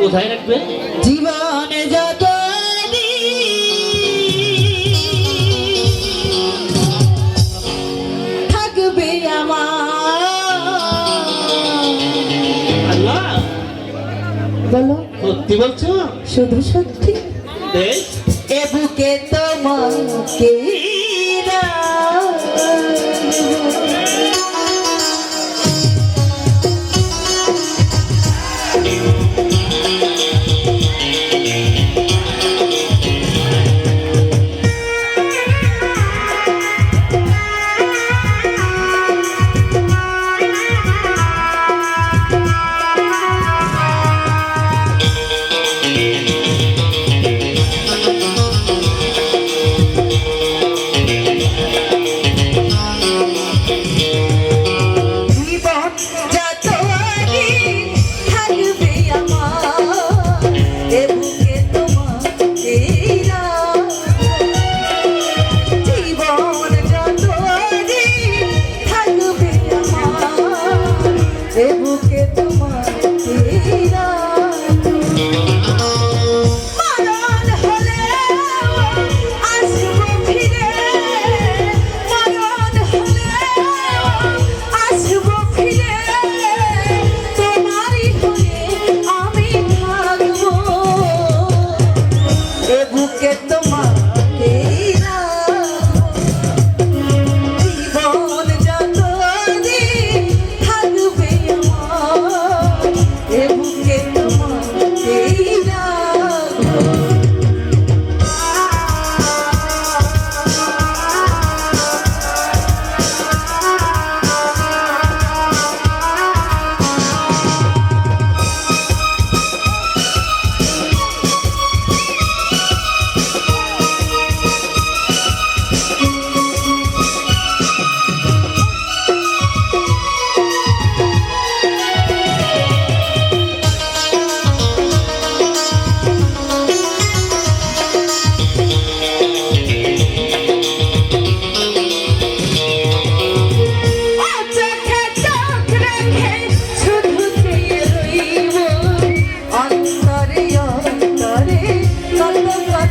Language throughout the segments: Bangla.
কোথায় রাখবে? জীবনে যত সত্যি বলছো? শুধু সত্যি। এ বুকে তোমাকে সে বুকে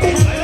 Happy.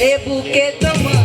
এ বুকে তোমাকেই